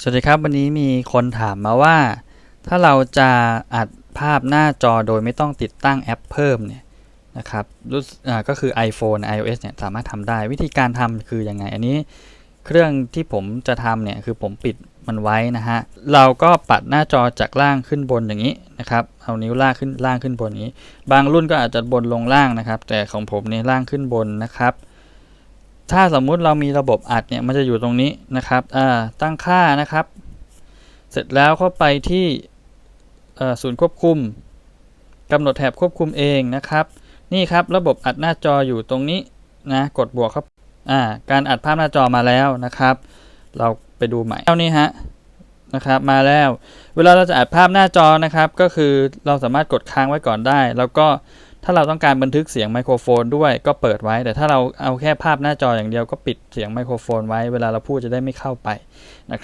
สวัสดีครับ วันนี้มีคนถามมาว่า ถ้าเราจะอัดภาพหน้าจอโดยไม่ต้องติดตั้งแอปเพิ่มเนี่ยนะครับรู้ก็คือ iPhone iOS เนี่ยสามารถทำได้วิธีการทำคือยังไง อันนี้เครื่องที่ผมจะทำเนี่ยคือผมปิดมันไว้นะฮะเราก็ปัดหน้าจอจากล่างขึ้นบนอย่างนี้นะครับเอานิ้วลากขึ้นล่างขึ้นบนอย่างนี้ บางรุ่นก็อาจจะบนลงล่างนะครับ แต่ของผมเนี่ยล่างขึ้นบนนะครับ ถ้าสมมุติเรามีระบบอัดเนี่ยมันจะอยู่ตรงนี้นะครับตั้งค่านะครับ เสร็จแล้วเข้าไปที่ศูนย์ควบคุมกำหนดแถบควบคุมเองนะครับ นี่ครับระบบอัดหน้าจออยู่ตรงนี้นะกดบวกครับการอัดภาพหน้าจอมาแล้วนะครับ เราไปดูใหม่เท่านี้ฮะนะครับมาแล้ว เวลาเราจะอัดภาพหน้าจอนะครับ ก็คือเราสามารถกดค้างไว้ก่อนได้ แล้วก็ ถ้าเราต้องการบันทึกเสียงไมโครโฟนด้วยก็เปิดไว้ แต่ถ้าเราเอาแค่ภาพหน้าจออย่างเดียวก็ปิดเสียงไมโครโฟนไว้ เวลาเราพูดจะได้ไม่เข้าไปนะครับ